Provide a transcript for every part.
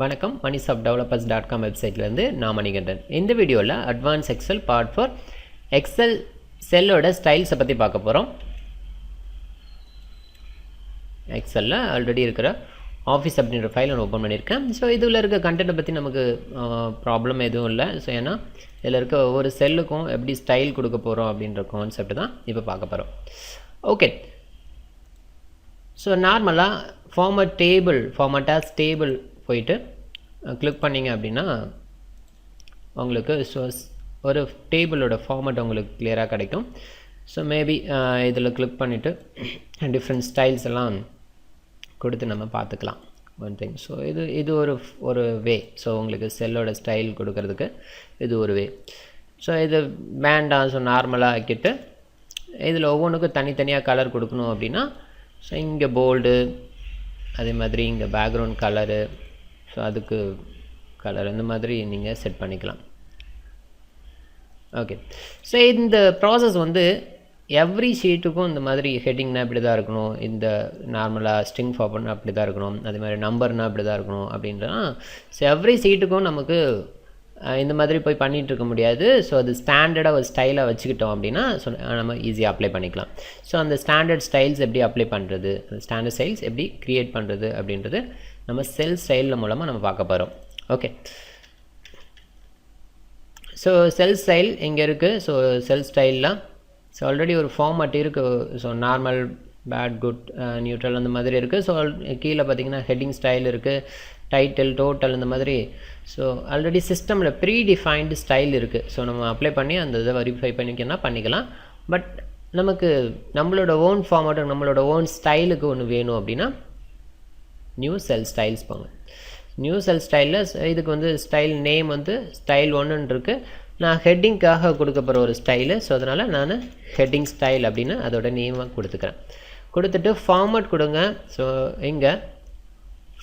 வணக்கம். மணிசாப் developers dot com வெப்சைட்லேருந்து நான் மணிகண்டன். இந்த வீடியோவில் advance Excel part four Excel செல்லோட ஸ்டைல்ஸை பற்றி பார்க்க போகிறோம் எக்ஸலில் ஆல்ரெடி இருக்கிற ஆஃபீஸ் அப்படின்ற ஃபைல் நான் ஓப்பன் பண்ணியிருக்கேன். ஸோ இதில் இருக்க கண்டென்ட்டை பற்றி நமக்கு ப்ராப்ளம் எதுவும் இல்லை. ஸோ ஏன்னா இதில் இருக்க ஒவ்வொரு செல்லுக்கும் எப்படி ஸ்டைல் கொடுக்க போகிறோம் அப்படின்ற கான்செப்ட் தான் இப்போ பார்க்க போகிறோம் ஓகே ஸோ நார்மலாக ஃபார்மட் டேபிள் ஃபார்மட்டாக டேபிள் போயிட்டு கிளிக் பண்ணிங்க அப்படின்னா உங்களுக்கு ஸோ ஒரு டேபிளோட ஃபார்மேட் உங்களுக்கு கிளியராக கிடைக்கும். ஸோ மேபி இதில் கிளிக் பண்ணிவிட்டு டிஃப்ரெண்ட் ஸ்டைல்ஸ் எல்லாம் கொடுத்து நம்ம பார்த்துக்கலாம். ஒன் திங் ஸோ இது இது ஒரு ஒரு வே ஸோ உங்களுக்கு செல்லோட ஸ்டைல் கொடுக்கறதுக்கு இது ஒரு வே ஸோ இது வேண்டாம். ஸோ நார்மலாக ஆக்கிட்டு இதில் ஒவ்வொன்றுக்கும் தனித்தனியாக கலர் கொடுக்கணும் அப்படின்னா ஸோ இங்கே போல்டு அதே மாதிரி இங்கே பேக்ரவுண்ட் கலரு ஸோ அதுக்கு கலர் இந்த மாதிரி நீங்கள் செட் பண்ணிக்கலாம். ஓகே ஸோ இந்த ப்ராசஸ் வந்து எவ்ரி ஷீட்டுக்கும் இந்த மாதிரி ஹெட்டிங்னா இப்படி தான் இருக்கணும். இந்த நார்மலாக ஸ்ட்ரிங் ஃபார்வர்ட்னா அப்படி தான் இருக்கணும். அதே மாதிரி நம்பர்னா அப்படி தான் இருக்கணும் அப்படின்றனா ஸோ எவ்ரி சீட்டுக்கும் நமக்கு இந்த மாதிரி போய் பண்ணிகிட்டு இருக்க முடியாது. ஸோ அது ஸ்டாண்டர்டாக ஒரு ஸ்டைலாக வச்சுக்கிட்டோம் அப்படின்னா ஸோ நம்ம ஈஸியாக அப்ளை பண்ணிக்கலாம். ஸோ அந்த ஸ்டாண்டர்ட் ஸ்டைல்ஸ் எப்படி அப்ளை பண்ணுறது அந்த ஸ்டாண்டர்ட் ஸ்டைல்ஸ் எப்படி க்ரியேட் பண்ணுறது அப்படின்றது நம்ம செல் ஸ்டைலில் மூலமாக நம்ம பார்க்க போகிறோம் ஓகே ஸோ செல் ஸ்டைல் இங்கே இருக்குது ஸோ செல் ஸ்டைல்லாம் ஸோ ஆல்ரெடி ஒரு ஃபார்மட் இருக்குது so normal bad good neutral அந்த மாதிரி இருக்குது ஸோ கீழே பார்த்தீங்கன்னா ஹெட்டிங் ஸ்டைல் இருக்குது டைட்டில் டோட்டல் இந்த மாதிரி. ஸோ ஆல்ரெடி சிஸ்டமில் ப்ரீ டிஃபைன்டு ஸ்டைல் இருக்குது ஸோ நம்ம அப்ளை பண்ணி அந்த இதை வெரிஃபை பண்ணிக்கன்னா பண்ணிக்கலாம். பட் நமக்கு நம்மளோட ஓன் ஃபார்மேட்டு நம்மளோட ஓன் ஸ்டைலுக்கு ஒன்று வேணும் அப்படின்னா நியூ செல் ஸ்டைல்ஸ் போங்க. நியூ செல் ஸ்டைலில் இதுக்கு வந்து ஸ்டைல் நேம் வந்து ஸ்டைல் ஒன்றுன்னு இருக்குது நான் ஹெட்டிங்க்காக கொடுக்க போகிற ஒரு ஸ்டைலு ஸோ அதனால் நான் ஹெட்டிங் ஸ்டைல் அப்படின்னு அதோட நேமாக கொடுத்துக்கிறேன். கொடுத்துட்டு ஃபார்மட் கொடுங்க. ஸோ இங்கே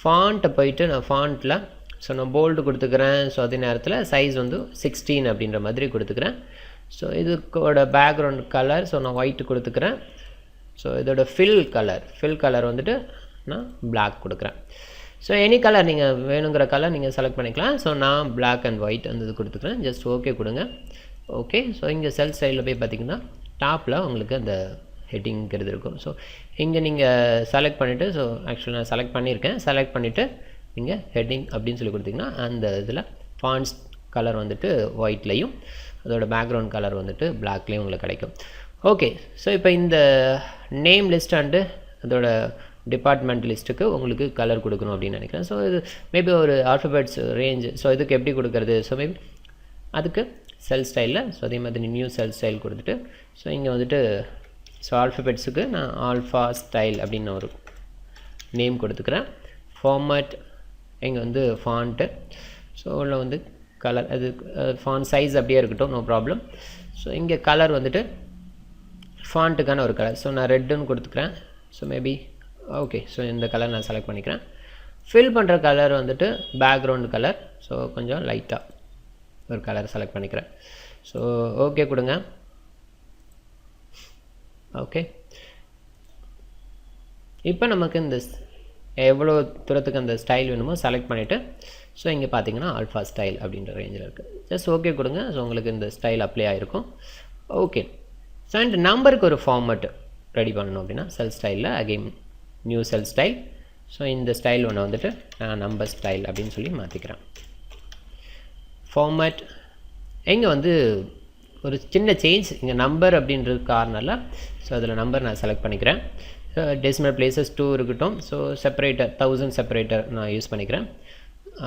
ஃபாண்ட்டை போயிட்டு நான் ஃபாண்ட்டில் ஸோ நான் போல்டு கொடுத்துக்கிறேன். ஸோ அதே நேரத்தில் சைஸ் வந்து சிக்ஸ்டீன் அப்படின்ற மாதிரி கொடுத்துக்கிறேன். ஸோ இதுக்கோட பேக்ரவுண்ட் கலர் ஸோ நான் ஒயிட் கொடுத்துக்கிறேன். ஸோ இதோட ஃபில் கலர் ஃபில் கலர் வந்துட்டு நான் பிளாக் கொடுக்குறேன். ஸோ எனி கலர் நீங்கள் வேணுங்கிற கலர் நீங்கள் செலக்ட் பண்ணிக்கலாம். ஸோ நான் பிளாக் அண்ட் ஒயிட் அந்த இது கொடுத்துக்கிறேன். ஜஸ்ட் ஓகே கொடுங்க. ஓகே ஸோ இங்கே செல் சைடில் போய் பார்த்தீங்கன்னா டாப்பில் உங்களுக்கு அந்த ஹெட்டிங்கிறது இருக்கும். ஸோ இங்கே நீங்கள் செலக்ட் பண்ணிவிட்டு ஸோ ஆக்சுவலி நான் செலக்ட் பண்ணியிருக்கேன். செலக்ட் பண்ணிவிட்டு நீங்கள் ஹெட்டிங் அப்படின்னு சொல்லி கொடுத்தீங்கன்னா அந்த இதில் ஃபான்ஸ் கலர் வந்துட்டு ஒயிட்லேயும் அதோட பேக்ரவுண்ட் கலர் வந்துட்டு பிளாக்லேயும் உங்களுக்கு கிடைக்கும். ஓகே ஸோ இப்போ இந்த நேம் லிஸ்ட் அண்டு அதோட டிபார்ட்மெண்டலிஸ்ட்டுக்கு உங்களுக்கு கலர் கொடுக்கணும் அப்படின்னு நினைக்கிறேன். ஸோ இது மேபி ஒரு ஆல்ஃபபெட்ஸ் ரேஞ்ச் ஸோ இதுக்கு எப்படி கொடுக்குறது? ஸோ மேபி அதுக்கு செல் ஸ்டைலில் ஸோ அதே மாதிரி நியூ செல் ஸ்டைல் கொடுத்துட்டு ஸோ இங்கே வந்துட்டு ஸோ ஆல்ஃபபெட்ஸுக்கு நான் ஆல்ஃபா ஸ்டைல் அப்படின்னு ஒரு நேம் கொடுத்துக்கிறேன். ஃபார்மேட் இங்கே வந்து ஃபாண்ட்டு ஸோ உள்ள வந்து கலர் அது ஃபான் சைஸ் அப்படியே இருக்கட்டும் நோ ப்ராப்ளம் ஸோ இங்கே கலர் வந்துட்டு ஃபாண்ட்டுக்கான ஒரு கலர் ஸோ நான் ரெட்டுன்னு கொடுத்துக்கிறேன். ஸோ மேபி ஓகே ஸோ இந்த கலர் நான் செலக்ட் பண்ணிக்கிறேன். ஃபில் பண்ணுற கலர் வந்துட்டு பேக்ரவுண்ட் கலர் ஸோ கொஞ்சம் லைட்டாக ஒரு கலர் செலக்ட் பண்ணிக்கிறேன். ஸோ ஓகே கொடுங்க. ஓகே இப்போ நமக்கு இந்த எவ்வளோ தூரத்துக்கு அந்த ஸ்டைல் வேணுமோ செலக்ட் பண்ணிவிட்டு ஸோ இங்கே பார்த்தீங்கன்னா ஆல்ஃபா ஸ்டைல் அப்படின்ற ரேஞ்சில் இருக்குது ஜஸ்ட் ஓகே கொடுங்க. ஸோ உங்களுக்கு இந்த ஸ்டைல் அப்ளை ஆகிருக்கும் ஓகே ஸோ அண்ட் நம்பருக்கு ஒரு ஃபார்மட் ரெடி பண்ணணும் அப்படின்னா செல் ஸ்டைலில் again new cell style so இந்த ஸ்டைல் ஒன்று வந்துட்டு நான் நம்பர் ஸ்டைல் அப்படின்னு சொல்லி மாற்றிக்கிறேன் ஃபார்மேட் இங்கே வந்து ஒரு சின்ன சேஞ்ச் இங்கே நம்பர் அப்படின்றது காரணம்ல ஸோ அதில் நம்பர் நான் செலக்ட் பண்ணிக்கிறேன். டெசிமல் பிளேசஸ் டூ இருக்கட்டும். ஸோ செப்பரேட்டர் தௌசண்ட் செப்பரேட்டர் நான் யூஸ் பண்ணிக்கிறேன்.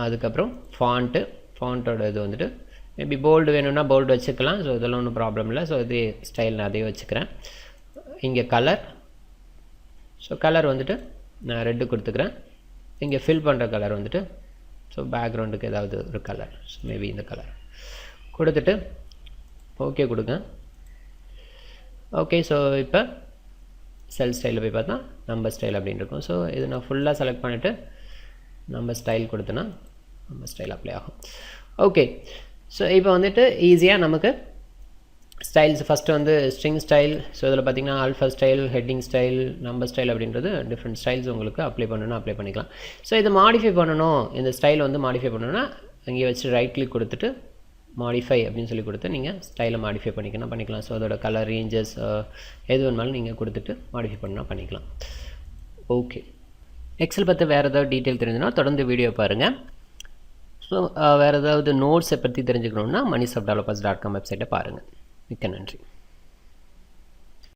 அதுக்கப்புறம் ஃபாண்ட்டு ஃபாண்ட்டோட இது வந்துட்டு மேபி போல்டு வேணும்னா போல்டு வச்சுக்கலாம். ஸோ இதெல்லாம் ஒன்றும் ப்ராப்ளம் இல்லை. ஸோ இதே ஸ்டைல் நான் அதே வச்சுக்கிறேன். இங்கே கலர் ஸோ கலர் வந்துட்டு நான் ரெட்டு கொடுத்துக்கிறேன். இங்கே ஃபில் பண்ணுற கலர் வந்துட்டு ஸோ பேக்ரவுண்டுக்கு ஏதாவது ஒரு கலர் ஸோ மேபி இந்த கலர் கொடுத்துட்டு ஓகே கொடுங்க. ஓகே ஸோ இப்போ செல் ஸ்டைலில் போய் பார்த்தா நம்பர் ஸ்டைல் அப்படின்னு இருக்கும். ஸோ இது நான் ஃபுல்லாக செலக்ட் பண்ணிவிட்டு நம்ம ஸ்டைல் கொடுத்தேன்னா நம்ம ஸ்டைல் அப்ளை ஆகும். ஓகே ஸோ இப்போ வந்துட்டு ஈஸியாக நமக்கு ஸ்டைல்ஸ் ஃபஸ்ட்டு வந்து ஸ்ட்ரிங் ஸ்டைல் ஸோ இதில் பார்த்தீங்கன்னா alpha style heading style number style அப்படின்றது டிஃப்ரெண்ட் ஸ்டைல்ஸ் உங்களுக்கு அப்ளை பண்ணணும் அப்ளை பண்ணிக்கலாம். ஸோ இதை மாடிஃபை பண்ணணும். இந்த ஸ்டைல் வந்து மாடிஃபை பண்ணணும்னா இங்கே வச்சு ரைட் கிளிக் கொடுத்துட்டு மாடிஃபை அப்படின்னு சொல்லி கொடுத்து நீங்கள் ஸ்டைலை மாடிஃபை பண்ணிக்கணும் பண்ணிக்கலாம். ஸோ அதோட கலர் ரேஞ்சஸ் uh, எது வேணுமாலும் நீங்கள் கொடுத்துட்டு மாடிஃபை பண்ணால் பண்ணிக்கலாம். ஓகே எக்ஸல் பற்றி வேறு ஏதாவது டீட்டெயில் தெரிஞ்சுன்னா தொடர்ந்து வீடியோ பாருங்கள் ஸோ uh, வேறு ஏதாவது நோட்ஸை பற்றி தெரிஞ்சுக்கணுன்னா Mani soft developers dot com வெப்சைட்டை பாருங்கள் மிக்க நன்றி.